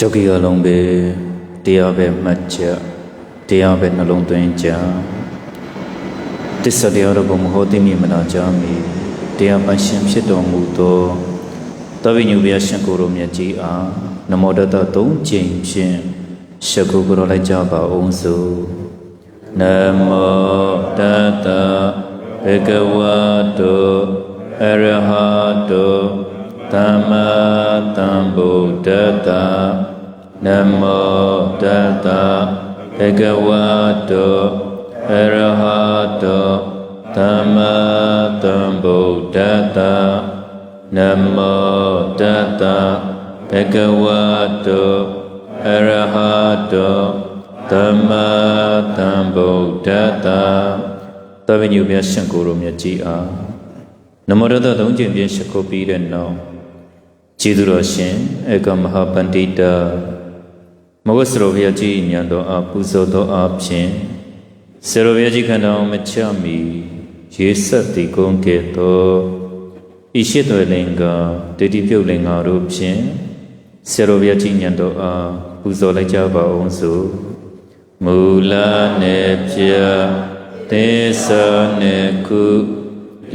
ယောဂီအလုံးပဲတရားပဲမှတ်ချက်တရားပဲနှလုံးသွင်းကြတစ္ဆတရားတော်ကိုမဟောသိမြင်မနာကြမီတရားပိုင်ရှင်ဖြစ်တော်မူသောတဝိညုဘုရားရှင်ကိုယ်တော်မြတ်ကြီးအားနမောတတသုံးကြိမ်ဖြင့်ရှုကုကြောလိုက်ကြပါအောင်စို့နမောတတဘေကဝတောအရဟတောသမ္မာသမ္ဗုဒ္ဓတ္တ နမောတတ္တဘေကဝတောအရဟတောသမ္မာသမ္ဗုဒ္ဓတ္တနမောတတ္တဘေကဝတောအရဟတောသမ္မာသမ္ဗုဒ္ဓတ္တသဗ္ဗညုမြတ်ရှင်ကိုယ်တော်မြတ်ကြီးအားနမောတတသုံးကျင့်ပြရှိခိုးပြီးတဲ့နောက်ကျေးဇူးတော်ရှင်ဧကမဟာပန္တိတ မဝတ်စရောဘုရားကြီးညံတော်အားပူဇော်တော်အားဖြင့်စရောဘုရားကြီးခန္ဓာမချမီရေဆက်တည်ကုန်းကဲ့သို့ဤရှိတော်လင်္ကာတတိပြုတ်လင်္ကာတို့ဖြင့်စရောဘုရားကြီးညံတော်အားပူဇော်လိုက်ကြပါအောင်စို့မူလနေပြသေသနေကု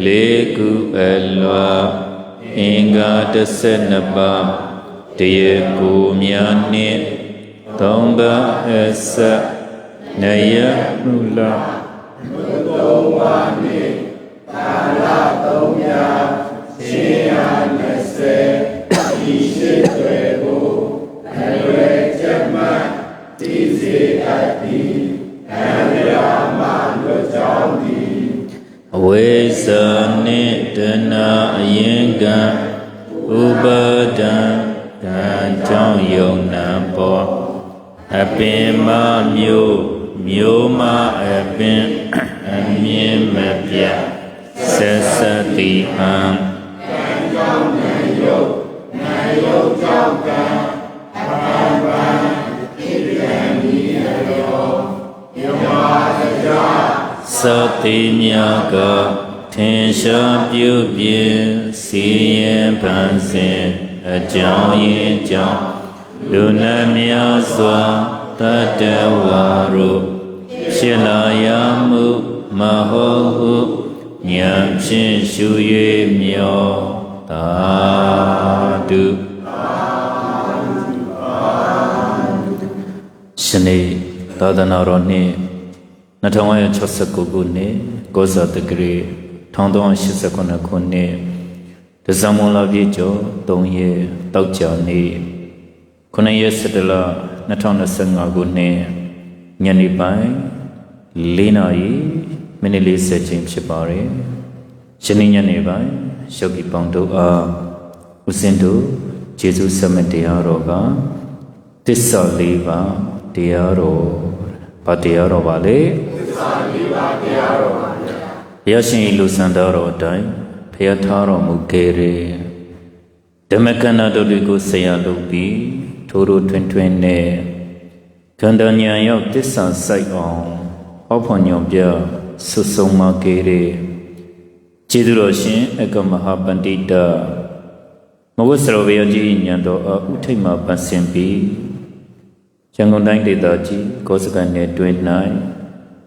လေးကုအလွာအင်္ဂါ12ပါးတရေကိုများနှင့် သုံးပါးအစနယမူလအဝိဇ္ဇာနှင့်တဏအယင်ကံဥပါဒံကံကြောင့်ယုံနံပေါ် အပင်မမျိုးမျိုးမအပင်အမြင်မပြတ်ဆက်ဆက်တိဟံသတိမြတ်ကထင်ရှားပြုပြစီရင်ပန်းစဉ်အကြောင်းရင်းကြောင့်လူနာများစွာ တတဝါတို့ဖြစ်လာရမှုမဟုတ်ဟုဉာဏ်ဖြင့်ရှု၍မြောတာတုရှင်နေသာသနာတော်နှင့်2569ခုနှစ်ကောဇာတက္ကရီ1389ခုနှစ်ဒဇမွန်လပြည့်ကျော်3ရက်တောက်ကြနေ့ 9ရက်17လ2025ခုနှစ်ညနေပိုင်း4နာရီမိနစ်40ချိန်ဖြစ်ပါတယ်။ယနေ့ညနေပိုင်းယောဂီပေါင်းတို့အားဦးစင်တို့ကျေးဇူးဆက်မတရားတော်ကတစ္ဆာ၄ပါးတရားတော်ဘာတရားတော်ပါလဲသစ္စာ၄ပါးတရားတော်ပါဘုရားရှင်လူစံတော်တော်အတိုင်းဖျားထားတော်မူခဲ့တဲ့ဓမ္မကန္နာတို့တွေကိုဆရာလုပ်ပြီး ထိုးထိုးထွင်းထွင်းနဲ့ခန္ဓာဉာဏ်ရောက်တစ္ဆာစိုက်အောင်ဟောဖို့ညွန်ပြဆွဆုံးမခဲ့တဲ့ကျေးဇူးတော်ရှင်အကမဟာပန္တိတမဝတ်စရောဘုရားကြီးညံတော်အဥထိတ်မှာပတ်စင်ပြီးရန်ကုန်တိုင်းဒေသကြီးကောစကန်နယ်တွင်၌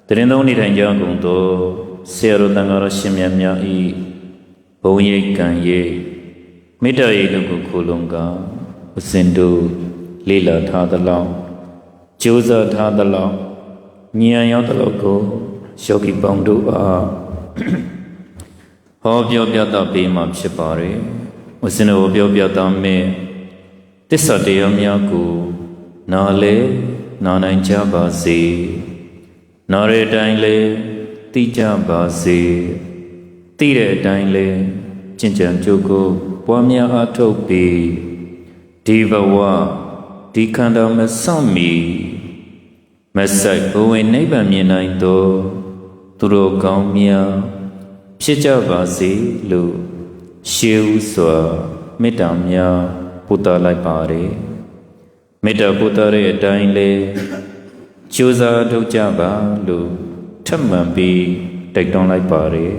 တရင်သုံးနေထိုင်ကြကုန်သောဆေရတန်ဃာတော်ရှင်မြတ်များဤဘုံရိတ်ကံရိတ်မေတ္တာရိတ်တို့ကိုခိုလုံကဥစဉ်တို့ လေ့လာထားသလောက်ကြိုးစားထားသလောက်ဉာဏ်ရောက်သလောက်ကိုယောဂီပေါင်းတို့အားဟောပြောပြသပေးမှာဖြစ်ပါတယ်ဥစဉ်တို့ပြောပြသမယ်တစ္ဆတရားများကိုနားလေနားနိုင်ကြပါစေနားရတဲ့အတိုင်းလေသိကြပါစေသိတဲ့အတိုင်းလေကျင့်ကြံကြိုးကိုပွားများအားထုတ်ပြီးဒီဘဝ ဒီခန္ဓာမဆောင်မီမဆိုင်ဘဝင်နိဗ္ဗာန်မြင်နိုင်သောသူတို့ကောင်းမြတ်ဖြစ်ကြပါစေလို့ရှေးဥစွာမေတ္တာများပို့သလိုက်ပါတယ်မေတ္တာပို့သတဲ့အတိုင်းလေကြိုးစားထုတ်ကြပါလို့ထပ်မံပြီးတိုက်တွန်းလိုက်ပါတယ်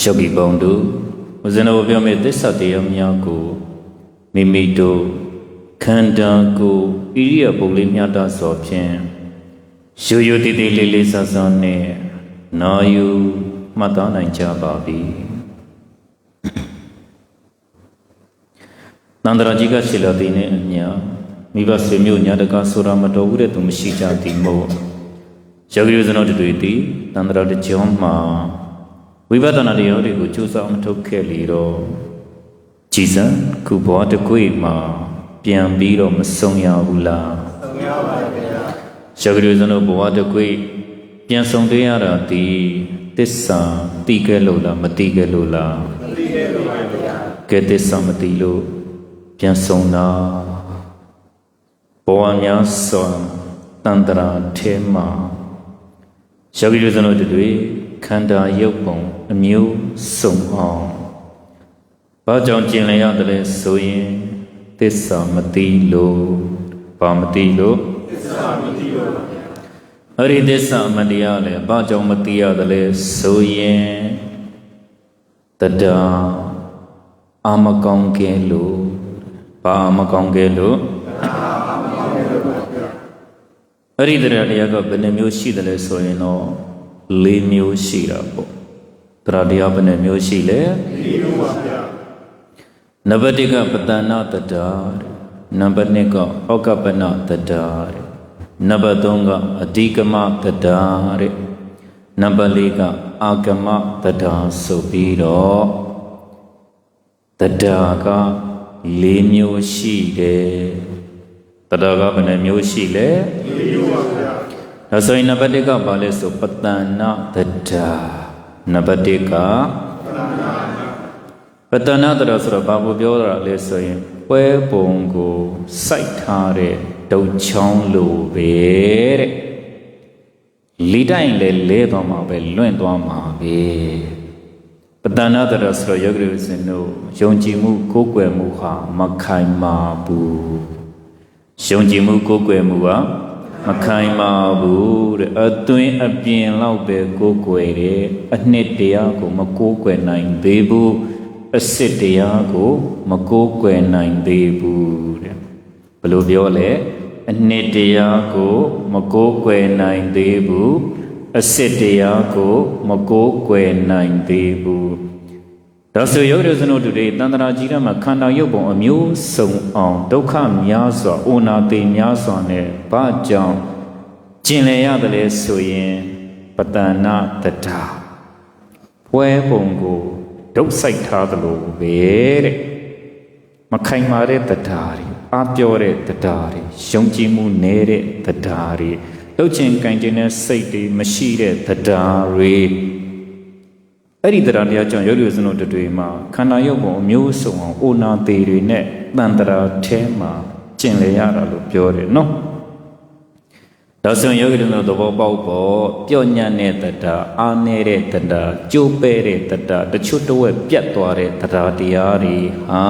ရှုပ်ဒီပေါင်းတို့ဦးဇင်းတော်ပြောမယ့်သစ္စာတရားများကိုမိမိတို့ ခန္ဓာကိုယ်ဣရိယာပုလေးမြတ်တာစွာဖြင့်ရိုးရိုးတည်တည်လေးလေးဆဆနဲ့နာယူမှတ်သားနိုင်ကြပါပြီနန္ဒရာကြီးကရှိလာတဲ့နဲ့အမြမိဘဆွေမျိုးညာတကာဆိုတာမတော်ဘူးတဲ့သူမရှိကြသည်မို့ယောဂီဇနောတွေသည်နန္ဒရာတကြောမှာဝိပဿနာတရားတွေကိုကြိုးစားမထုတ်ခဲ့လေတော့ကြည်စံခုဘဝတစ်ခွေမှာ ပြန်ပြီးတော့မဆုံးရဘူးလားဆုံးရပါဗျာယောဂီဇနောဘဝတစ်ခွေပြန်ဆုံးတွေ့ရတာဒီတစ္ဆာတိခဲ့လို့လားမတိခဲ့လို့လားမတိခဲ့လို့ပါဗျာကဲတစ္ဆာမတိလို့ပြန်ဆုံးတာဘဝများစွာတန်တရာထဲမှာယောဂီတို့စတို့တွေခန္ဓာရုပ်ပုံအမျိုးစုံအောင်ဘာကြောင့်ကျင်လည်ရတယ်လဲဆိုရင် သစ္စာမသိလို့ဘာမသိလို့သစ္စာမသိလို့အဲ့ဒီသစ္စာမတရားလဲဘာကြောင့်မသိရတယ်လဲဆိုရင်တတအာမကောင်းကဲလို့ဘာမကောင်းကဲလို့အဲ့ဒီတရားတရားကဘယ်နှမျိုးရှိတယ်လဲဆိုရင်တော့၄မျိုးရှိတာပေါ့တရားတရားဘယ်နှမျိုးရှိလဲ၄မျိုးပါဗျာ နံပါတ်1ကပတဏတတာနံပါတ်2ကဩကပနတတာနံပါတ်3ကအဓိကမတတာတဲ့နံပါတ်4ကအာဂမတတာဆိုပြီးတော့တတာက၄မျိုးရှိတယ်တတာကဘယ်နှမျိုးရှိလဲ၄မျိုးပါဗျာဒါဆိုရင်နံပါတ်1ကဘာလဲဆိုပတဏတတာနံပါတ်1ကပတ ဏတတာဆိုတော့ဘာကိုပြောတာလဲဆိုရင်ပွဲပုံကိုစိုက်ထားတဲ့ဒုတ်ချောင်းလိုပဲတဲ့လီတိုင်းလဲလဲသွားမှာပဲလွင့်သွားမှာပဲပတဏတရဆိုတော့ယောဂီစင်တို့ယုံကြည်မှုကိုးကွယ်မှုဟာမခိုင်မာဘူးယုံကြည်မှုကိုးကွယ်မှုဟာမခိုင်မာဘူးတဲ့အတွင်းအပြင်လောက်ပဲကိုးကွယ်တယ်အနှစ်တရားကိုမကိုးကွယ်နိုင်သေးဘူး အစစ်တရားကို မကိုးကွယ်နိုင်သေးဘူးတဲ့ဘယ်လိုပြောလဲအနှစ်တရားကို မကိုးကွယ်နိုင်သေးဘူးအစစ်တရားကို မကိုးကွယ်နိုင်သေးဘူးဒါဆိုရုပ်ရစနုတူတွေတန္တရာကြီးရမှာခန္ဓာရုပ်ပုံအမျိုးစုံအောင်ဒုက္ခများစွာအိုနာတိများစွာနဲ့ဘာကြောင့်ကျင်လည်ရတယ်လဲဆိုရင်ပတဏတတာပွဲပုံကို ဒုတ်ဆိုင်ထားသလိုပဲတဲ့မခိုင်မာတဲ့တတာတွေအပြောတဲ့တတာတွေယုံကြည်မှုနည်းတဲ့တတာတွေလှုပ်ချင်ကင်ကျင်တဲ့စိတ်တွေမရှိတဲ့တရားတွေအဲ့ဒီတရားတရားကြောင့်ရုပ်ရည်စနုတွေမှာခန္ဓာရုပ်ပုံအမျိုးစုံအောင်အိုနာသေးတွေနဲ့တန်တရာထဲမှာကျင်လေရတာလို့ပြောတယ်နော် ဒါဆိုရင်ယောဂီတို့သဘောပေါက်ဖို့ပြော့ညံ့တဲ့တရားအာနေတဲ့တရားကြိုးပဲတဲ့တရားတချို့တဝက်ပြတ်သွားတဲ့တရားတရားတွေဟာ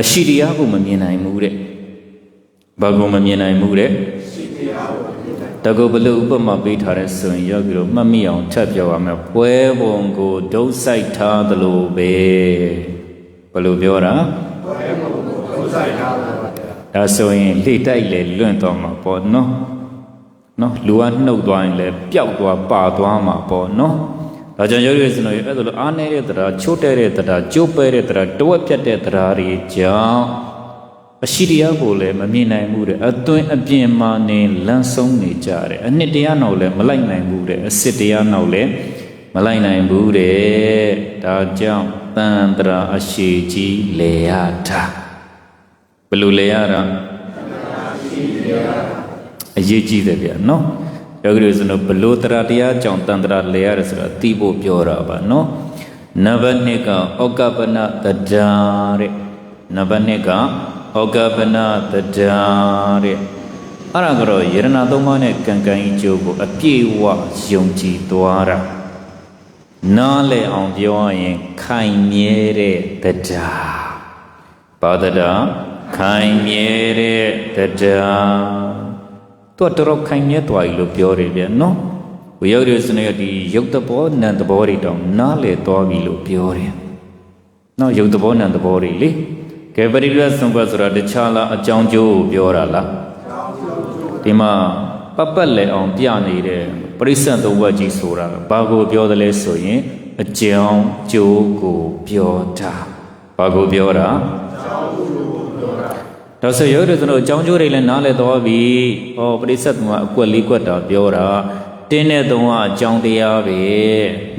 အရှိတရားကိုမမြင်နိုင်ဘူးတဲ့ဘာကိုမမြင်နိုင်ဘူးတဲ့တကုဘလို့ဥပမာပေးထားတဲ့ဆိုရင်ယောဂီတို့မှတ်မိအောင်ထပ်ပြောရမယ်ပွဲပုံကိုဒုစိုက်ထားသလိုပဲဘလို့ပြောတာပွဲပုံကိုဒုစိုက်ထားပါဗျာ ဒါဆိုရင်လှိတိုက်လေလွင့်သွားမှာပေါ့နော်နော်လူကနှုတ်သွားရင်လည်းပျောက်သွားပါသွားမှာပေါ့နော်ဒါကြောင့်ယောဂီစနော်အဲ့ဒါလိုအားနေတဲ့တရားချိုးတဲ့တဲ့တရားကျိုးပဲတဲ့တရားတဝက်ပြတ်တဲ့တရားတွေကြောင့်အရှိတရားကိုလည်းမမြင်နိုင်ဘူးတဲ့အသွင်အပြင်မှာနေလန့်ဆုံးနေကြတယ်အနှစ်တရားနောက်လည်းမလိုက်နိုင်ဘူးတဲ့အစစ်တရားနောက်လည်းမလိုက်နိုင်ဘူးတဲ့ဒါကြောင့်တန်တရာအရှိကြီးလေရတာ ဘယ်လိုလေရတာအရေးကြီးတယ်ဗျာနော်ယောဂီတို့ဆိုတော့ဘလို့တရားတရားကြောင့်တန်တရာလေရတယ်ဆိုတာသိဖို့ပြောတာပါနော်နံပါတ်2ကဩကပနတဒါတဲ့နံပါတ်2ကဩကပနတဒါတဲ့အဲ့ဒါကတော့ယရဏသုံးပါးနဲ့ကံကံဤကျိုးကိုအပြည့်ဝယုံကြည်သွားတာနားလေအောင်ပြောရင်ခိုင်မြဲတဲ့တရားဘာတရား ခိုင်မြဲတဲ့တရားသူကတော်တော်ခိုင်မြဲသွားပြီလို့ပြောတယ်ဗျနော်ဝိယုဒ္ဓစနေဒီယုတ်တဘောနံတဘောတွေတောင်နားလေသွားပြီလို့ပြောတယ်နော်ယုတ်တဘောနံတဘောတွေလေကဲပရိပတ်ဆုံးပတ်ဆိုတာတခြားလားအကြောင်းကျိုးကိုပြောတာလားဒီမှာပပတ်လဲအောင်ပြနေတဲ့ပရိစ္ဆတ်သုံးဘက်ကြီးဆိုတာဘာကိုပြောတယ်လဲဆိုရင်အကြောင်းကျိုးကိုပြောတာဘာကိုပြောတာ ဒါဆိုရုပ်ရည်စတို့အကြောင်းကျိုးတွေလည်းနားလည်သွားပြီ။ဩပရိစ္ဆတ်ကအကွက်လေးကွက်တာပြောတာတင်းနဲ့သုံးကအကြောင်းတရားပဲ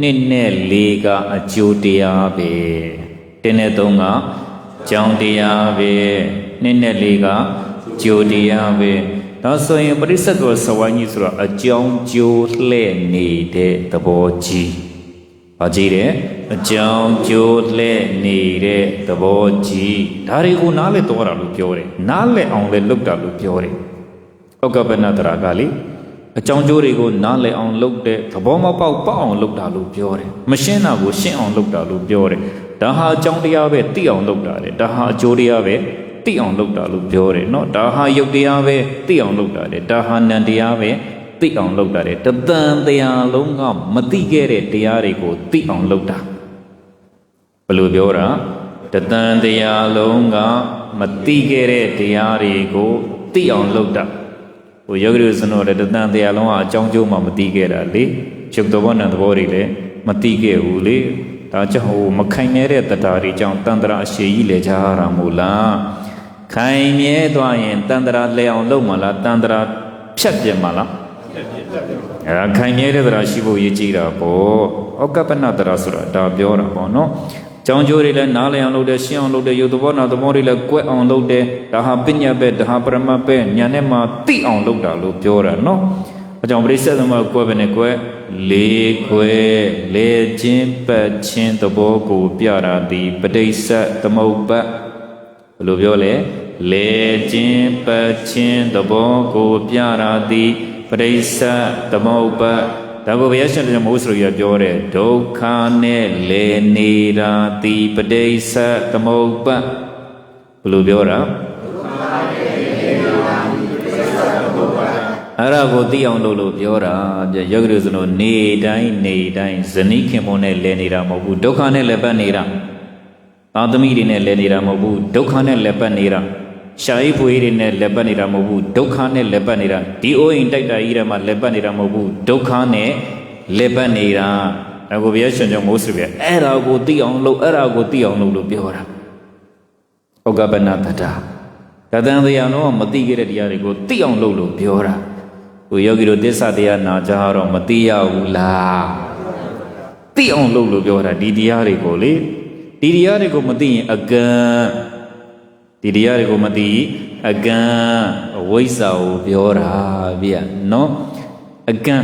နှစ်နဲ့လေးကအကျိုးတရားပဲတင်းနဲ့သုံးကအကြောင်းတရားပဲနှစ်နဲ့လေးကကျိုးတရားပဲဒါဆိုရင်ပရိစ္ဆတ်တော်စဝိုင်းကြီးဆိုတာအကြောင်းကျိုးလှဲ့နေတဲ့သဘောကြီး။ဘာကြီးတယ် အကြောင်းကျိုးလှဲ့နေတဲ့သဘောကြီးဒါတွေကိုနားလည်တော့တာလို့ပြောတယ်နားလည်အောင်လည်းလုပ်တာလို့ပြောတယ်ဩကပနတရာကလေအကြောင်းကျိုးတွေကိုနားလည်အောင်လုပ်တဲ့သဘောမပေါက်ပေါက်အောင်လုပ်တာလို့ပြောတယ်မရှင်းတာကိုရှင်းအောင်လုပ်တာလို့ပြောတယ်ဒါဟာအကြောင်းတရားပဲသိအောင်လုပ်တာလေဒါဟာအကျိုးတရားပဲသိအောင်လုပ်တာလို့ပြောတယ်เนาะဒါဟာယုတ်တရားပဲသိအောင်လုပ်တာလေဒါဟာနံတရားပဲသိအောင်လုပ်တာလေတသံတရားလုံးကမသိခဲ့တဲ့တရားတွေကိုသိအောင်လုပ်တာ ဘယ်လိုပြောတာတတန်တရားလုံးကမတိခဲ့တဲ့တရားတွေကိုသိအောင်လုပ်တာဟိုယောဂရုစနောတဲ့တန်တရားလုံးကအကြောင်းကျိုးမှမတိခဲ့တာလေချုပ်တော်ဘောနံသဘောတွေလည်းမတိခဲ့ဘူးလေဒါကြောင့်ဟိုမခိုင်နေတဲ့တတာတွေကြောင့်တန်တရာအရှိကြီးလေကြရတာမို့လားခိုင်မြဲသွားရင်တန်တရာလဲအောင်လုပ်မှလားတန်တရာဖြတ်ပြင်မှလားအဲခိုင်မြဲတဲ့တရာရှိဖို့ရည်ကြည်တာပေါ့ဩကပ္ပနတရာဆိုတာဒါပြောတာပေါ့နော် ကြောင်းကျိုးတွေလည်းနားလည်အောင်လုပ်တယ်ရှင်းအောင်လုပ်တယ်ယုတ်သဘောနာသဘောတွေလည်းကွက်အောင်လုပ်တယ်ဒါဟာပညာပဲဒါဟာပရမတ်ပဲညာနဲ့မှသိအောင်လုပ်တာလို့ပြောတာနော်အကြောင်းပရိစ္ဆေသမကွက်ပဲနဲ့ကွက်လေးကွယ်လေချင်းပတ်ချင်းသဘောကိုပြတာဒီပဋိစ္စသမုပ္ပတ်ဘယ်လိုပြောလဲလေချင်းပတ်ချင်းသဘောကိုပြတာဒီပဋိစ္စသမုပ္ပတ် ဒါကိုဘုရားရှင်လည်းမိုးစရိယပြောတယ်ဒုက္ခနဲ့လေနေတာတိပဋိစ္စသမုပ္ပတ်ဘယ်လိုပြောတာအဲ့ဒါကိုသိအောင်လုပ်လို့ပြောတာပြယောဂီတို့စလို့နေတိုင်းနေတိုင်းဇနိခင်မုန်းနဲ့လဲနေတာမဟုတ်ဘူးဒုက္ခနဲ့လည်းပတ်နေတာသာသမီတွေနဲ့လဲနေတာမဟုတ်ဘူးဒုက္ခနဲ့လည်းပတ်နေတာ ရှားဤဖွေးတွေနဲ့လက်ပတ်နေတာမဟုတ်ဘူးဒုက္ခနဲ့လက်ပတ်နေတာဒီအိုးအိမ်တိုက်တာကြီးထဲမှာလက်ပတ်နေတာမဟုတ်ဘူးဒုက္ခနဲ့လက်ပတ်နေတာဒါကိုဘုရားရှင်ကြောင့်မိုးစရပြအဲ့ဒါကိုသိအောင်လုပ်အဲ့ဒါကိုသိအောင်လုပ်လို့ပြောတာဩကပနတတာတသံတရားလုံးမသိခဲ့တဲ့တရားတွေကိုသိအောင်လုပ်လို့ပြောတာကိုယောဂီတို့သစ္စာတရားနာကြတော့မသိရဘူးလားသိအောင်လုပ်လို့ပြောတာဒီတရားတွေကိုလေဒီတရားတွေကိုမသိရင်အကံ ဒီတရားတွေကိုမသိအကံအဝိဇ္ဇာကိုပြောတာဗျာနော်အကံ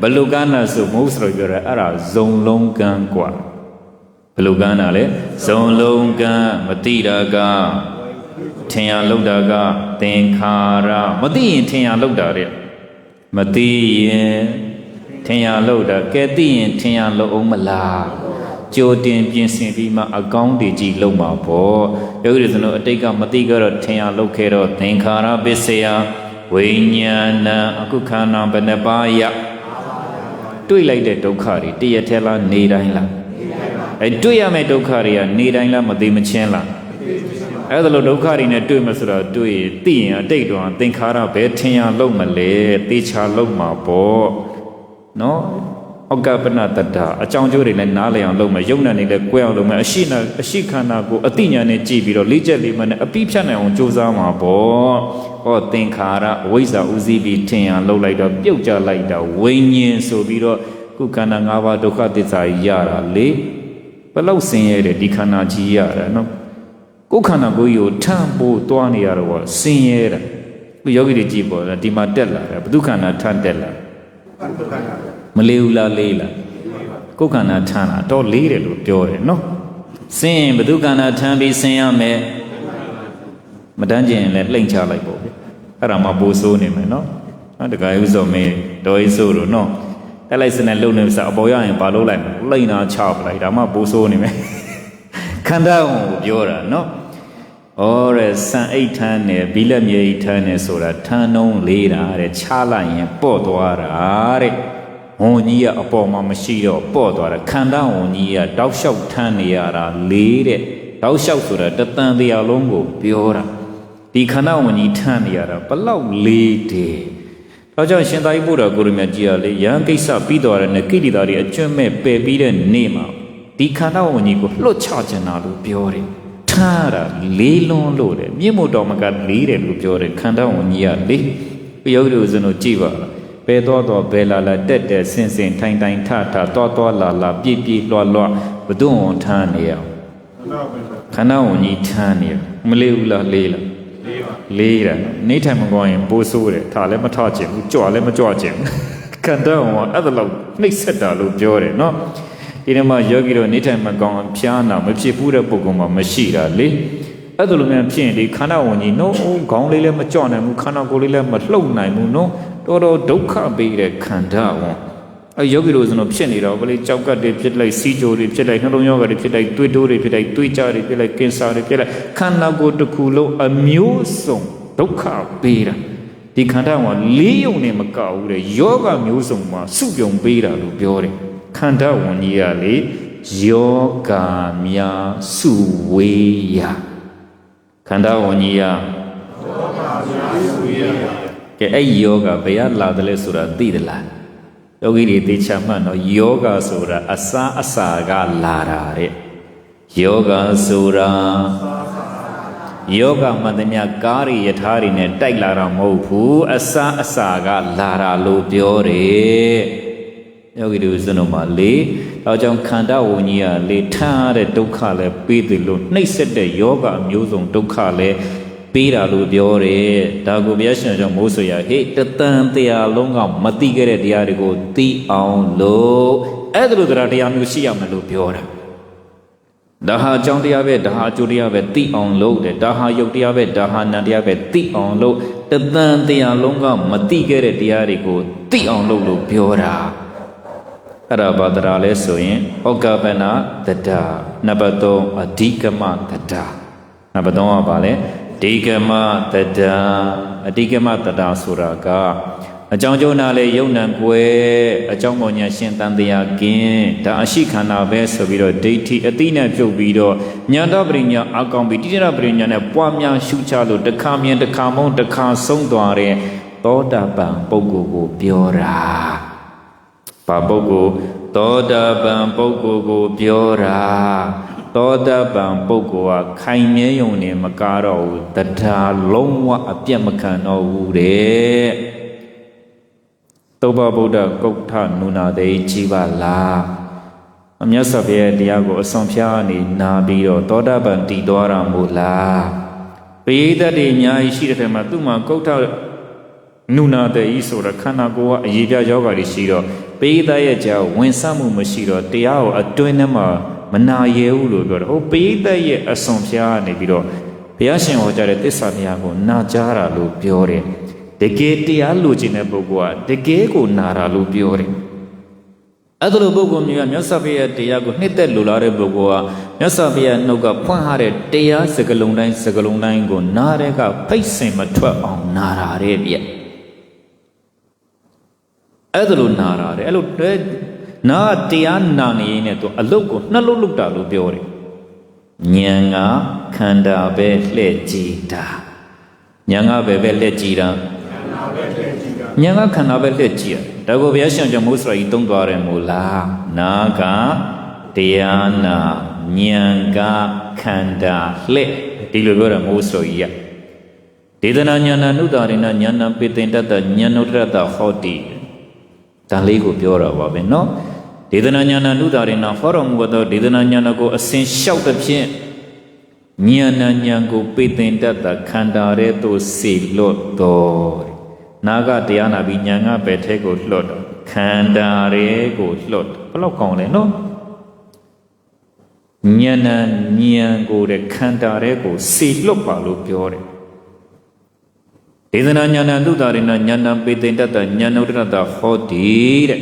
ဘလုကနာဆိုမဟုတ်ဆိုပြောတာအဲ့ဒါဇုံလုံးကံกว่าဘလုကနာလဲဇုံလုံးကံမတိတာကထင်ရလောက်တာကသင်္ခါရမသိရင်ထင်ရလောက်တာတဲ့မသိရင်ထင်ရလောက်တာကဲသိရင်ထင်ရလောက်အောင်မလား ကြိုတင်ပြင်ဆင်ပြီးမှအကောင်းတွေကြီးလုံမှာပေါ့ယောဂီစနုအတိတ်ကမသိကြတော့ထင်ရလောက်ခဲ့တော့သင်္ခါရပစ္စယဝိညာဏအခုခန္ဓာဘယ်နှပါးရတွေ့လိုက်တဲ့ဒုက္ခတွေတရက်ထဲလားနေတိုင်းလားအဲတွေ့ရမယ့်ဒုက္ခတွေကနေတိုင်းလားမသိမချင်းလားအဲ့ဒါလိုဒုက္ခတွေနဲ့တွေ့မှဆိုတော့တွေ့သိရင်အတိတ်တော့သင်္ခါရဘယ်ထင်ရလုံးမလဲသေချာလုံးမှာပေါ့နော် ဩကပနတတ္တအကြောင်းကျိုးတွေလည်းနားလည်အောင်လုပ်မယ်ယုံနာနေလည်းကွဲအောင်လုပ်မယ်အရှိနာအရှိခန္ဓာကိုအတိညာနဲ့ကြည့်ပြီးတော့လေးချက်လေးမှနဲ့အပိဖြတ်နိုင်အောင်ကြိုးစားမှာပေါ့ဟောသင်္ခါရအဝိဇ္ဇာဥစည်းပြီးထင်ရလှုပ်လိုက်တော့ပြုတ်ကြလိုက်တာဝိညာဉ်ဆိုပြီးတော့ခုခန္ဓာ၅ပါးဒုက္ခသစ္စာကြီးရတာလေဘယ်လောက်ဆင်းရဲတယ်ဒီခန္ဓာကြီးရတာနော်ကိုယ်ခန္ဓာကိုယ်ကြီးကိုထမ်းဖို့တွားနေရတော့ဆင်းရဲတာခုယောဂီတွေကြည့်ပေါ်ဒီမှာတက်လာတယ်ဘုဒ္ဓခန္ဓာထမ်းတက်လာ မလေးဘူးလားလေးလားကိုယ်ခန္ဓာထမ်းလာတော့လေးတယ်လို့ပြောတယ်နော်ဆင်းရင်ဘုဒ္ဓခန္ဓာထမ်းပြီးဆင်းရမယ်မတန်းကျင်ရင်လည်းလှိမ့်ချလိုက်ပေါ့ဗျအဲ့ဒါမှပိုးဆိုးနေမယ်နော်နော်တခါဥစောမင်းတော်ရေးဆိုးလို့နော်တက်လိုက်စနဲ့လုံနေစအပေါ်ရရင်ဘာလို့လိုက်မလဲလိမ့်တာချပလိုက်ဒါမှပိုးဆိုးနေမယ်ခန္ဓာကိုပြောတာနော်ဩတဲ့စံအိတ်ထန်းနဲ့ဘီလက်မြေအိတ်ထန်းနဲ့ဆိုတာထန်းနှုံးလေးတာတဲ့ချလိုက်ရင်ပေါ့သွားတာတဲ့ ဝန်ကြီးကအပေါ်မှာမရှိတော့ပေါ့သွားတာခန္ဓာဝန်ကြီးကတောက်လျှောက်ထန်းနေရတာလေးတဲ့တောက်လျှောက်ဆိုတာတတန်တရားလုံးကိုပြောတာဒီခန္ဓာဝင်ကြီးထမ်းနေရတာဘလောက်လေးတယ်ဒါကြောင့်ရှင်သာရိပုတ္တရာကိုရမြတ်ကြီးကလေယံကိစ္စပြီးတော်ရတဲ့ကိဋ္တိတာတွေအကျွတ်မဲ့ပယ်ပြီးတဲ့နေ့မှာဒီခန္ဓာဝင်ကြီးကိုလွတ်ချချင်တာလို့ပြောတယ်ထားတာလေးလွန်းလို့တယ်မြင့်မို့တော်မကလေးတယ်လို့ပြောတယ်ခန္ဓာဝင်ကြီးကလေးယောဂီတို့စတို့ကြည့်ပါလား ဘယ်တော့တော့ဘယ်လာလာတက်တက်ဆင်ဆင်ထိုင်ထိုင်ထထတောတောလာလာပြည့်ပြည့်လွှတ်လွှတ်ဘဒုံဝန်ထမ်းနေရအောင်ခန္ဓာဝင်ကြီးထမ်းနေရမလေးဘူးလားလေးလားလေးတာနေထိုင်မကောင်းရင်ပိုးဆိုးတယ်ထားလည်းမထချင်ဘူးကြွလည်းမကြွချင်ဘူးခန္ဓာဝင်အဲ့ဒါလောက်နှိမ့်ဆက်တာလို့ပြောတယ်နော်ဒီနေ့မှာယောဂီတို့နေထိုင်မကောင်းဖျားနာမဖြစ်ဘူးတဲ့ပုံကောင်မှမရှိတာလေအဲ့ဒါလိုမျိုးဖြစ်ရင်ဒီခန္ဓာဝင်ကြီးနော်ခေါင်းလေးလည်းမကြွနိုင်ဘူးခန္ဓာကိုယ်လေးလည်းမလှုပ်နိုင်ဘူးနော် တော်တော်ဒုက္ခပေးတဲ့ခန္ဓာဝင်အဲယောဂီတို့ဆိုတော့ဖြစ်နေတော့ဘလေကြောက်ကတ်တွေဖြစ်လိုက်စီးကြိုတွေဖြစ်လိုက်နှလုံးရောဂါတွေဖြစ်လိုက်တွေးတိုးတွေဖြစ်လိုက်တွေးကြတွေဖြစ်လိုက်ကင်ဆာတွေဖြစ်လိုက်ခန္ဓာကိုယ်တစ်ခုလုံးအမျိုးစုံဒုက္ခပေးတာဒီခန္ဓာကလေးယုံနေမကဘူးတဲ့ယောဂမျိုးစုံမှာစုပြုံပေးတာလို့ပြောတယ်ခန္ဓာဝင်ကြီးကလေယောဂများစုဝေးရခန္ဓာဝင်ကြီးက ကဲအဲ့ယောဂဘယ်ကလာတယ်လဲဆိုတာသိသလားယောဂီတွေသိချမှတ်တော့ယောဂဆိုတာအစာအစာကလာတာတဲ့ယောဂဆိုတာယောဂမှန်သမျှကားတွေယထာတွေနဲ့တိုက်လာတာမဟုတ်ဘူးအစာအစာကလာတာလို့ပြောတယ်ယောဂီတို့စနုံမှာလေတော့ကြောင့်ခန္ဓာဝဉ္ကြီးကလေထမ်းရတဲ့ဒုက္ခလည်းပေးတယ်လို့နှိပ်စက်တဲ့ယောဂအမျိုးစုံဒုက္ခလည်း ပေးတာလို့ပြောတယ်ဒါကိုဘုရားရှင်ကြောင့်မိုးဆိုရဟေ့တတန်တရားလုံးကမတိခဲ့တဲ့တရားတွေကိုသိအောင်လို့အဲ့ဒါလိုတရားတရားမျိုးရှိရမယ်လို့ပြောတာဒါဟာအကြောင်းတရားပဲဒါဟာအကျိုးတရားပဲသိအောင်လုပ်တယ်ဒါဟာယုတ်တရားပဲဒါဟာနံတရားပဲသိအောင်လုပ်တတန်တရားလုံးကမတိခဲ့တဲ့တရားတွေကိုသိအောင်လုပ်လို့ပြောတာအဲ့ဒါဘာတရားလဲဆိုရင်ဩကပနာတတာနံပါတ်3အဓိကမတတာနံပါတ်3ကဘာလဲ ဒီကမတတာအဓိကမတတာဆိုတာကအကြောင်းကျိုးနာလေယုံနံကွယ်အကြောင်းပေါ်ညာရှင်တန်တရားကင်းဒါအရှိခန္ဓာပဲဆိုပြီးတော့ဒိဋ္ဌိအတိနဲ့ပြုတ်ပြီးတော့ညာတပရိညာအကောင်ပြီးတိကျပရိညာနဲ့ပွားများရှုချလို့တစ်ခါမြင်တစ်ခါမုန်းတစ်ခါဆုံးသွားတဲ့သောတာပန်ပုဂ္ဂိုလ်ကိုပြောတာဘာပုဂ္ဂိုလ်သောတာပန်ပုဂ္ဂိုလ်ကိုပြောတာ သောတာပန်ပုဂ္ဂိုလ်ဟာခိုင်မြဲယုံနေမကားတော့ဘူးတရားလုံးဝအပြတ်မခံတော့ဘူးတဲ့သုဘဗုဒ္ဓကုဋ္ဌနုနာတေကြီးပါလားအမြတ်စွာဘုရားတရားကိုအစွန်ဖျားနေနာပြီးတော့သောတာပန်တည်သွားတာမို့လားပိဋကတ်တွေအများကြီးရှိတဲ့ထက်မှာသူ့မှာကုဋ္ဌနုနာတေကြီးဆိုတော့ခန္ဓာကိုယ်ကအရေးပြယောဂါတွေရှိတော့ပိဋကတ်ရဲ့ကြာဝင်ဆမှုမရှိတော့တရားကိုအတွင်းထဲမှာ မနာရဲဘူးလို့ပြောတယ်ဟိုပိဋကတ်ရဲ့အစွန်ဖျားနေပြီးတော့ဘုရားရှင်ဟောကြားတဲ့သစ္စာတရားကိုနာကြားတာလို့ပြောတယ်တကယ်တရားလိုချင်တဲ့ပုဂ္ဂိုလ်ကတကယ်ကိုနာတာလို့ပြောတယ်အဲ့ဒါလိုပုဂ္ဂိုလ်မျိုးကမြတ်စွာဘုရားတရားကိုနှစ်သက်လိုလားတဲ့ပုဂ္ဂိုလ်ကမြတ်စွာဘုရားနှုတ်ကဖွင့်ထားတဲ့တရားစကလုံးတိုင်းစကလုံးတိုင်းကိုနားတဲ့ကဖိတ်စင်မထွက်အောင်နာတာတဲ့ပြက်အဲ့ဒါလိုနာတာတဲ့အဲ့လို နာတရားနာနေရင်လည်းသူအလုတ်ကိုနှလုံးလုတ်တာလို့ပြောတယ်ဉာဏ်ကခန္ဓာပဲလှည့်ကြည့်တာဉာဏ်ကပဲပဲလှည့်ကြည့်တာဉာဏ်ကခန္ဓာပဲလှည့်ကြည့်ရဒါကိုဘုရားရှင်ကြောင့်မိုးစရာကြီးတုံးသွားတယ်မို့လားနာကတရားနာဉာဏ်ကခန္ဓာလှည့်ဒီလိုပြောတယ်မိုးစရာကြီးကဒေသနာညာနာနုတာရိဏညာနာပိသင်တတ္တညာနုတ္တတဟောတိဒါလေးကိုပြောတာပါပဲเนาะ ဒေသနာညာနာနုတာရိဏဟောတော်မူသောဒေသနာညာနာကိုအစဉ်လျှောက်သဖြင့်ဉာဏ်ဉာဏ်ကိုပိသင်တတ်တာခန္ဓာရဲသို့စေလွတ်တော်နာကတရားနာပြီးဉာဏ်ကပဲထဲကိုလွတ်တော်ခန္ဓာရဲကိုလွတ်ဘလောက်ကောင်းလဲနော်ဉာဏ်ဉာဏ်ကိုတဲ့ခန္ဓာရဲကိုစေလွတ်ပါလို့ပြောတယ်ဒေသနာညာဏတုတာရိဏညာဏပေတင်တတ္တညာဏုတ္တတဟောတိတဲ့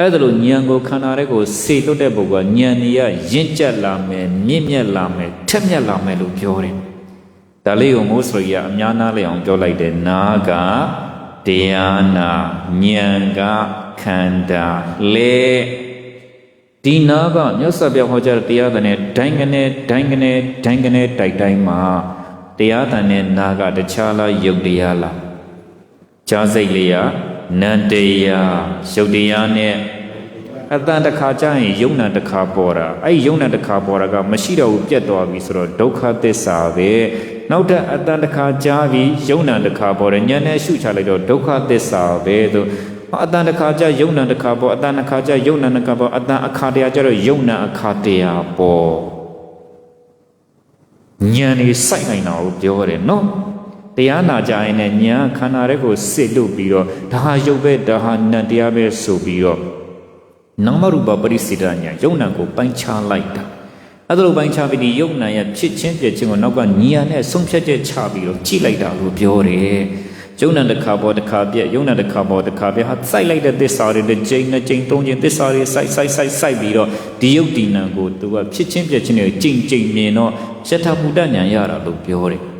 အဲ့ဒါလို့ဉာဏ်ကိုခန္ဓာရဲကိုစေလွတ်တဲ့ပုဂ္ဂိုလ်ကဉာဏ်ကြီးရင့်ကျက်လာမယ်မြင့်မြတ်လာမယ်ထက်မြက်လာမယ်လို့ပြောတယ်ဒါလေးကိုမိုးဆိုရအများနာလေအောင်ပြောလိုက်တယ်နာကတရားနာဉာဏ်ကခန္ဓာလေဒီနာကမြတ်စွာဘုရားဟောကြားတဲ့တရားသံနဲ့ဒိုင်းကနေဒိုင်းကနေဒိုင်းကနေတိုက်တိုင်းမှာတရားသံနဲ့နာကတခြားလားယုတ်တရားလားဈာစိတ်လေးရ နန္တရားယုတ်တရားနဲ့အတန်တစ်ခါကြာရင်ယုံနာတစ်ခါပေါ်တာအဲ့ဒီယုံနာတစ်ခါပေါ်တာကမရှိတော့ဘူးပြတ်သွားပြီဆိုတော့ဒုက္ခသစ္စာပဲနောက်ထပ်အတန်တစ်ခါကြာပြီယုံနာတစ်ခါပေါ်တယ်ဉာဏ်နဲ့ရှုချလိုက်တော့ဒုက္ခသစ္စာပဲသို့အတန်တစ်ခါကြာယုံနာတစ်ခါပေါ်အတန်တစ်ခါကြာယုံနာတစ်ခါပေါ်အတန်အခါတရားကျတော့ယုံနာအခါတရားပေါ်ဉာဏ်นี่စိုက်နိုင်တာကိုပြောရတယ်နော် တရားနာကြရင်လည်းဉာဏ်ခန္ဓာရဲ့ကိုစစ်လို့ပြီးတော့ဒါဟာယုတ်ပဲဒါဟာနံတရားပဲဆိုပြီးတော့နာမရူပပရိစေတဉာဏ်ယုံနာကိုပိုင်းခြားလိုက်တာအဲ့ဒါလိုပိုင်းခြားပြီးဒီယုံနာရဲ့ဖြစ်ချင်းပြချင်းကိုနောက်ကဉာဏ်နဲ့ဆုံးဖြတ်ချက်ချပြီးတော့ကြည့်လိုက်တာလို့ပြောတယ်ယုံနာတစ်ခါပေါ်တစ်ခါပြက်ယုံနာတစ်ခါပေါ်တစ်ခါပြက်ဟာစိုက်လိုက်တဲ့သစ္စာတွေတစ်ကြိမ်နှစ်ကြိမ်သုံးကြိမ်သစ္စာတွေစိုက်စိုက်စိုက်စိုက်ပြီးတော့ဒီယုတ်ဒီနံကိုသူကဖြစ်ချင်းပြချင်းတွေကြိမ်ကြိမ်မြင်တော့ယထာဘုဒ္ဒဉာဏ်ရတာလို့ပြောတယ်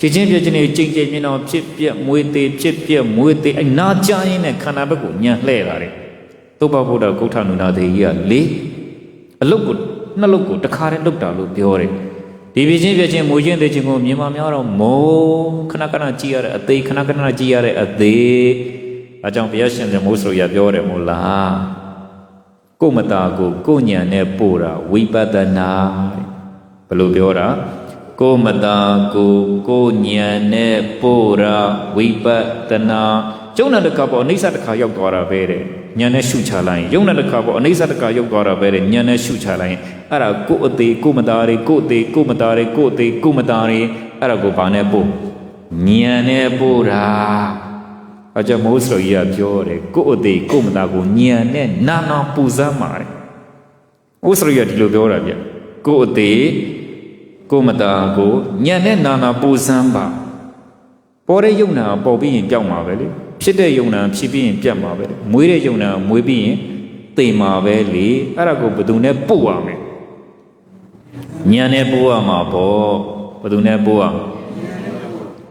ဖြစ်ချင်းပြချင်းတွေကြိမ်ကြိမ်မြင်တော့ဖြစ်ပြက်မွေးသေးဖြစ်ပြက်မွေးသေးအနာကြရင်နဲ့ခန္ဓာဘက်ကိုညံလှဲ့လာတယ်သုဘဗုဒ္ဓဂုဋ္ဌနုနာသေးကြီးကလေအလုတ်ကိုနှလုတ်ကိုတခါတည်းလုတ်တာလို့ပြောတယ်ဒီပြချင်းပြချင်းမွေချင်းသေးချင်းကိုမြင်မှများတော့မုံခဏခဏကြည့်ရတဲ့အသေးခဏခဏကြည့်ရတဲ့အသေးအကြောင်းဘုရားရှင်တဲ့မိုးဆိုရပြောတယ်မို့လားကိုယ်မတာကိုကိုယ်ညံနဲ့ပို့တာဝိပဿနာဘယ်လိုပြောတာ ကိုယ်မတာကိုကိုယ်ညံနဲ့ပို့တာဝိပဿနာကျုံနာတကပေါ့အိဋ္ဌတခါရောက်သွားတာပဲတဲ့ညံနဲ့ရှုချလိုက်ရင်ယုံနာတခါပေါ့အိဋ္ဌတခါရောက်သွားတာပဲတဲ့ညံနဲ့ရှုချလိုက်ရင်အဲ့ဒါကိုယ်အသေးကိုယ်မတာတွေကိုယ်အသေးကိုယ်မတာတွေကိုယ်အသေးကိုယ်မတာတွေအဲ့ဒါကိုဘာနဲ့ပို့ညံနဲ့ပို့တာအကြမိုးဆိုကြီးကပြောတယ်ကိုယ့်အသေးကိုယ့်မသားကိုညံနဲ့နာနာပူဇမ်းပါတယ်။ဥစရိယဒီလိုပြောတာဗျ။ကိုယ့်အသေး ကိုယ့်မသားကိုညံနဲ့နာနာပူဇမ်းပါ။ပေါ်တဲ့ယုံနာပေါ်ပြီးရင်ပြောက်မှာပဲလေ။ဖြစ်တဲ့ယုံနာဖြစ်ပြီးရင်ပြတ်မှာပဲလေ။မွေးတဲ့ယုံနာမွေးပြီးရင်သိမ်မှာပဲလေ။အဲ့ဒါကိုဘယ်သူနဲ့ပို့ရမလဲ။ညံနဲ့ပို့ရမှာပေါ့။ဘယ်သူနဲ့ပို့ရမလဲ။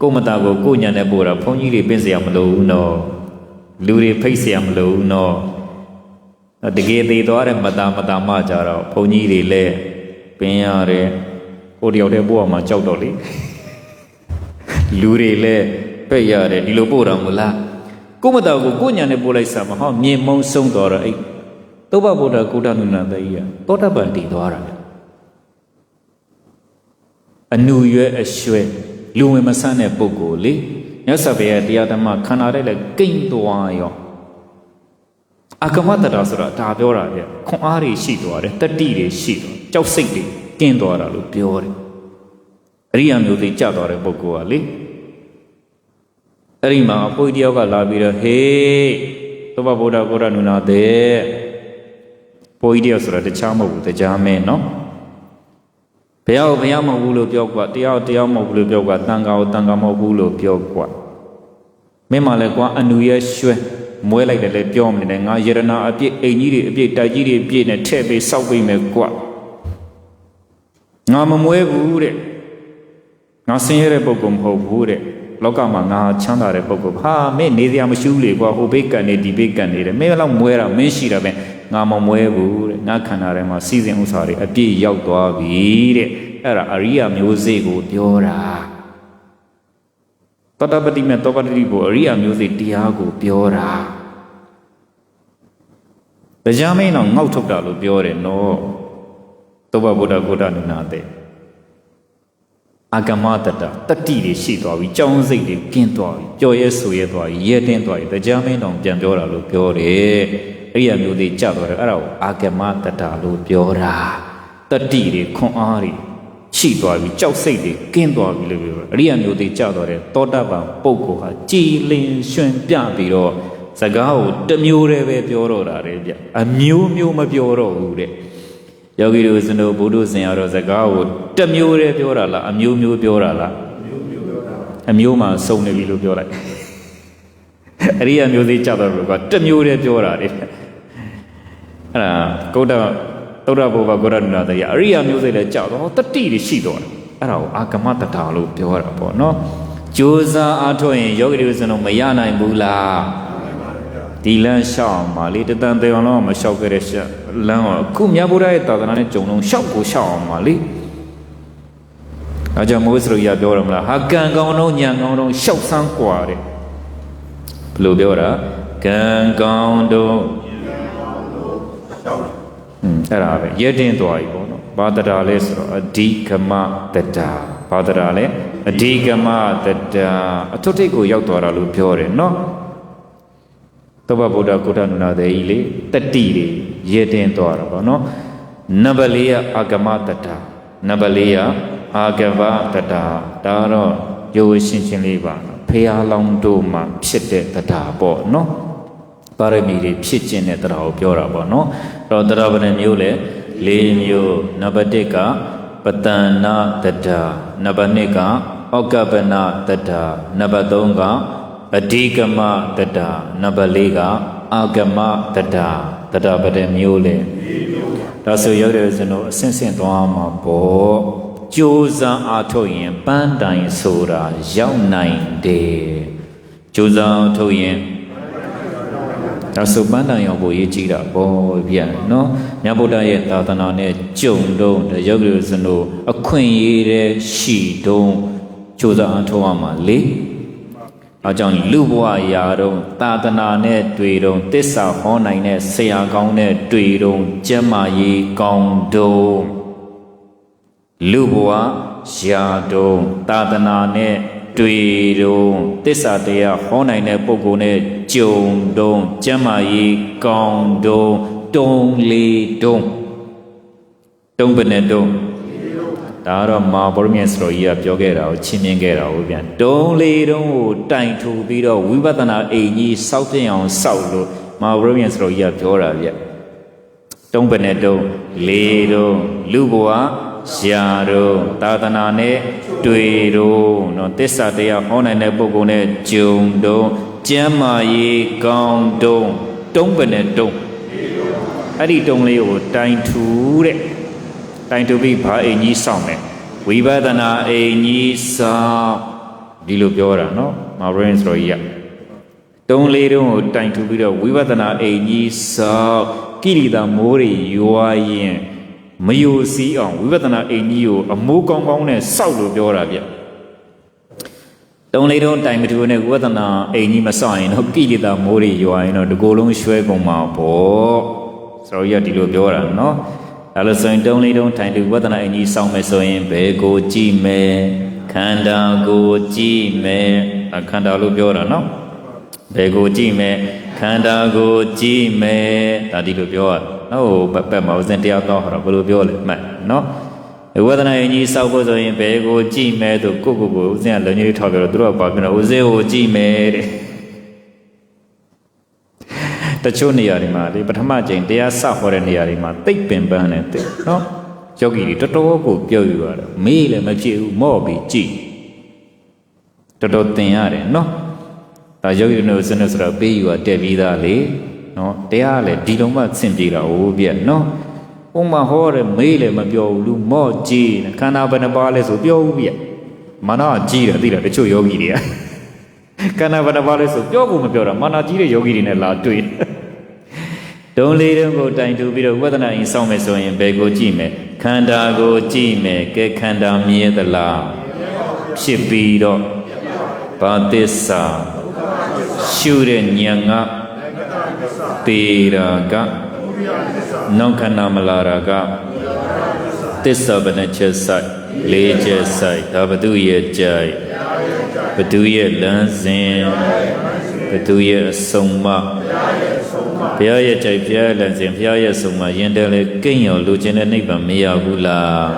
ကိုယ်မသားကိုကိုယ်ညံနဲ့ပို့တာဘုန်းကြီးတွေပြင်เสียမလို့ဘူးနော်လူတွေဖိတ်เสียမလို့ဘူးနော်တကယ်သေးသွားတဲ့မသားမသားမကြတော့ဘုန်းကြီးတွေလည်းပင်ရတယ် ဟိုတယောက်တည်းပို့အောင်မှကြောက်တော့လေလူတွေလည်းပဲ့ရတယ်ဒီလိုပို့တာမလားကိုယ်မသားကိုကိုယ်ညံနဲ့ပို့လိုက်စမ်းမဟောမြင်မုံဆုံးသွားတော့အဲ့သုဘဗုဒ္ဓကုဋ္ဌနုနတကြီးကသောတပန်တည်သွားတာအနုရွယ်အရွှဲလူဝင်မဆန်းတဲ့ပုဂ္ဂိုလ်လေမြတ်စွာဘုရားတရားဓမ္မခန္ဓာတဲ့လည်းကိမ့်သွားရောအကမတတာဆိုတာဒါပြောတာပြခွန်အားတွေရှိသွားတယ်တတိတွေရှိသွားကြောက်စိတ်တွေ ကင်းသွားတာလို့ပြောတယ်အရိယာမျိုးသိကြသွားတဲ့ပုဂ္ဂိုလ်ကလေအဲ့ဒီမှာအဖိုးတယောက်ကလာပြီးတော့ဟေးသဗ္ဗဗုဒ္ဓကိုရဏုနာတဲ့ဘိုးကြီးတယောက်ဆိုတာတခြားမဟုတ်ဘူးတရားမင်းနော်ဘုရားကိုဘုရားမဟုတ်ဘူးလို့ပြောကွာတရားကိုတရားမဟုတ်ဘူးလို့ပြောကွာတန်ခါကိုတန်ခါမဟုတ်ဘူးလို့ပြောကွာမင်းမလည်းကွာအနူရဲ့ရွှဲမွဲလိုက်တယ်လည်းပြောမနေနဲ့ငါယရနာအပြစ်အိမ်ကြီးတွေအပြစ်တိုက်ကြီးတွေအပြစ်နဲ့ထည့်ပေးစောက်ပေးမယ်ကွာ ငါမမွဲဘူးတဲ့ငါဆင်းရဲတဲ့ပုဂ္ဂိုလ်မဟုတ်ဘူးတဲ့လောကမှာငါချမ်းသာတဲ့ပုဂ္ဂိုလ်ဟာမင်းနေစရာမရှိဘူးလေကွာဟိုဘေးကန်နေဒီဘေးကန်နေတယ်မင်းလောက်မွဲတာမင်းရှိတာပဲငါမမွဲဘူးတဲ့ငါခန္ဓာထဲမှာစီစဉ်ဥစ္စာတွေအပြည့်ရောက်သွားပြီတဲ့အဲ့ဒါအရိယာမျိုးစေ့ကိုပြောတာတတပတိမဲ့တောပတိကိုအရိယာမျိုးစေ့တရားကိုပြောတာတရားမင်းတော့ငေါက်ထုတ်တာလို့ပြောတယ်နော် သောဘဗုဒ္ဓဂုဒ္ဓနုနာတဲ့အာဂမတတတတိတွေရှိသွားပြီကြောင်းစိတ်တွေကင်းသွားပြီကြော်ရဲဆိုရဲသွားပြီရဲတင်းသွားပြီတရားမင်းတော်ပြန်ပြောတာလို့ပြောတယ်အဲ့ရမျိုးတွေကြသွားတယ်အဲ့ဒါကိုအာဂမတတလို့ပြောတာတတိတွေခွန်အားတွေရှိသွားပြီကြောက်စိတ်တွေကင်းသွားပြီလို့ပြောတယ်အရိယာမျိုးတွေကြသွားတယ်တောတပံပုဂ္ဂိုလ်ဟာကြည်လင်ရှင်ပြပြီးတော့စကားကိုတစ်မျိုးတည်းပဲပြောတော့တာလေဗျအမျိုးမျိုးမပြောတော့ဘူးတဲ့ ယောဂီတို့စနုဘုဒ္ဓဇင်ရတော့စကားကိုတစ်မျိုးတည်းပြောတာလားအမျိုးမျိုးပြောတာလားအမျိုးမှစုံနေပြီလို့ပြောလိုက်အရိယာမျိုးသေးကြတော့ကတစ်မျိုးတည်းပြောတာလေအဲ့ဒါကုဋ္ဌသုဒ္ဓဘောဘဂုရဏနာတရားအရိယာမျိုးသေးလည်းကြောက်တော့တတိတွေရှိတော့တယ်အဲ့ဒါကိုအာဂမတတာလို့ပြောတာပေါ့နော်ကြိုးစားအားထုတ်ရင်ယောဂီတို့စနုမရနိုင်ဘူးလားဒီလမ်းလျှောက်မှာလေတတန်တေအောင်လုံးမလျှောက်ကြတဲ့ရှက် လမ်းတော့အခုမြတ်ဗုဒ္ဓရဲ့သာသနာနဲ့ကြုံလုံးရှောက်ကိုရှောက်အောင်ပါလေအဲကြောင့်မိုးစရိယပြောရမလားဟာကံကောင်းတော့ညံကောင်းတော့ရှောက်ဆန်းกว่าတဲ့ဘယ်လိုပြောတာကံကောင်းတော့ဟွန်းအဲ့ဒါပဲရဲတင်းသွားပြီပေါ့နော်ဘာတရာလဲဆိုတော့အဓိကမတတာဘာတရာလဲအဓိကမတတာအထွတ်ထိပ်ကိုရောက်သွားတာလို့ပြောတယ်နော် သဗ္ဗဗုဒ္ဓကုဋ္ဌနုနာတေကြီးလေတတိတွေရဲတင်သွားတာပေါ့နော်နံပါတ်၄ကအာဂမတတနံပါတ်၄ကအာဂဗတတဒါကတော့ရိုးရှင်းရှင်းလေးပါနော်ဖះလောင်းတို့မှာဖြစ်တဲ့တရားပေါ့နော်ပါရမီတွေဖြစ်ခြင်းတဲ့တရားကိုပြောတာပေါ့နော်အဲ့တော့တရားဗနဲ့မျိုးလေ၄မျိုးနံပါတ်၁ကပတန္နာတတနံပါတ်2ကဩကပနတတနံပါတ်3က အဓိကမတတနံပါတ်၄ကအာဂမတတတတပတဲ့မျိုးလေဒါဆိုရောက်တဲ့စနုအဆင့်ဆင့်သွားမှာပေါ့ကြိုးစားအားထုတ်ရင်ပန်းတိုင်ဆိုတာရောက်နိုင်တယ်ကြိုးစားအားထုတ်ရင်ဒါဆိုပန်းတိုင်ရောက်ဖို့ရေးကြည့်တာပေါ့ဗျာနော်မြတ်ဗုဒ္ဓရဲ့သာသနာနဲ့ကြုံတော့တဲ့ရောက်တဲ့စနုအခွင့်အရေးတဲ့ရှိတုံးကြိုးစားအားထုတ်ရမှာလေ အကြောင်းလူဘဝရာတော့သာသနာနဲ့တွေ့တော့တစ္ဆာဟောနိုင်တဲ့ဆရာကောင်းနဲ့တွေ့တော့ကျမ်းမာရေးကောင်းတော့လူဘဝရာတော့သာသနာနဲ့တွေ့တော့တစ္ဆာတရားဟောနိုင်တဲ့ပုဂ္ဂိုလ်နဲ့ကြုံတော့ကျမ်းမာရေးကောင်းတော့တုံးလေးတုံးတုံးဘယ်နဲ့တုံး ဒါကတော့မာဘောရမြတ်စတော်ကြီးကပြောခဲ့တာကိုချင်းမြင်ခဲ့တာကိုပြန်တုံးလေးတုံးကိုတိုင်ထူပြီးတော့ဝိပဿနာအိမ်ကြီးစောက်ပြင်းအောင်စောက်လို့မာဘောရမြတ်စတော်ကြီးကပြောတာဗျတုံးပနဲ့တုံးလေးတုံးလူဘဝရှာတော့သာသနာနဲ့တွေ့တော့နော်တစ္ဆာတရားဟောနိုင်တဲ့ပုဂ္ဂိုလ်နဲ့ဂျုံတော့ကျမ်းမာရေးကောင်းတုံးတုံးပနဲ့တုံးအဲ့ဒီတုံးလေးကိုတိုင်ထူတဲ့ တိုင်တူပြီးဘာအိမ်ကြီးစောင့်မယ်ဝိပဿနာအိမ်ကြီးစောင့်ဒီလိုပြောတာနော်မာရင်းဆိုရတုံးလေးတုံးကိုတိုင်တူပြီးတော့ဝိပဿနာအိမ်ကြီးစောင့်ကိရိတာမိုးတွေရွာရင်မယိုစီးအောင်ဝိပဿနာအိမ်ကြီးကိုအမိုးကောင်းကောင်းနဲ့စောက်လို့ပြောတာဗျတုံးလေးတုံးတိုင်မတူနဲ့ဝိပဿနာအိမ်ကြီးမစောင့်ရင်တော့ကိရိတာမိုးတွေရွာရင်တော့ဒီကိုယ်လုံးရွှဲကုန်မှာပေါ့ဆိုတော့ရဒီလိုပြောတာနော် ဒါလို့ဆိုရင်တုံးလေးတုံးထိုင်တူဝဒနာအင်ကြီးစောင်းမယ်ဆိုရင်ဘယ်ကိုကြည့်မယ်ခန္ဓာကိုကြည့်မယ်ဒါခန္ဓာလို့ပြောတာနော်ဘယ်ကိုကြည့်မယ်ခန္ဓာကိုကြည့်မယ်ဒါဒီလိုပြောရနော်ဘက်ဘက်မှာဥစဉ်တရားတော့ဟောဘယ်လိုပြောလဲမှတ်နော်ဝဒနာအင်ကြီးစောက်ဖို့ဆိုရင်ဘယ်ကိုကြည့်မယ်ဆိုကိုကိုကိုဥစဉ်ကလုံကြီးထောက်ပြောတော့သူတို့ကပါပြတော့ဥစဉ်ကိုကြည့်မယ်တဲ့ တချို့နေရာတွေမှာဒီပထမကျိန်တရားစဟောတဲ့နေရာတွေမှာတိတ်ပင်ပန်းနေတယ်နော်ယောဂီတွေတော်တော်ကိုပြောယူရတယ်မေးလည်းမဖြစ်ဘူးမော့ပြီးကြည့်တော်တော်သင်ရတယ်နော်ဒါယောဂီတို့စနစ်ဆိုတော့ပေးယူရတက်ပြီးသားလေနော်တရားလည်းဒီလုံးမှဆင်ပြေတာဟိုပြက်နော်ဥမာဟောတယ်မေးလည်းမပြောဘူးလူမော့ကြည့်ခန္ဓာဘယ်နှပါလဲဆိုပြောဘူးပြက်မနာကြည့်တယ်သိလားတချို့ယောဂီတွေက ကန္နာဘဏ္ဍပါလဲဆိုပြောဖို့မပြောတာမာနာကြီးတဲ့ယောဂီတွေနဲ့လာတွေ့ဒုံလေးတုံးကိုတိုင်တူပြီးတော့ဝိပဿနာရင်စောင့်မယ်ဆိုရင်ဘယ်ကိုကြည့်မယ်ခန္ဓာကိုကြည့်မယ်ကဲခန္ဓာမြဲသလားဖြစ်ပြီးတော့ဘာသစ္စာရှုတဲ့ဉာဏ်ကတေရာကနောက်ခန္ဓာမလာရာကသစ္စာဘယ်နှချက်ဆိုင်လေးချက်ဆိုင်ဒါဘသူရဲ့ကြိုက် ဘသူရဲ့လမ်းစဉ်ဘသူရဲ့အဆုံးအမဘုရားရဲ့ကြိုက်ဘုရားရဲ့လမ်းစဉ်ဘုရားရဲ့ဆုံးအမရင်တယ်လေကိန့်ရောလူချင်းတဲ့နိဗ္ဗာန်မရဘူးလား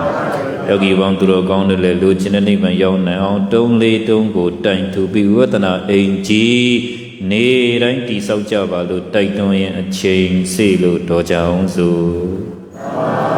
ယောဂီပေါင်းသူတော်ကောင်းတွေလည်းလူချင်းတဲ့နိဗ္ဗာန်ရောက်နိုင်အောင်တုံးလေးတုံးကိုတိုင်ထူပြီးဝိပဿနာအိမ်ကြီးနေတိုင်းတိဆောက်ကြပါလို့တိုက်တွန်းရင်အချိန်စေလို့တော်ကြအောင်စို့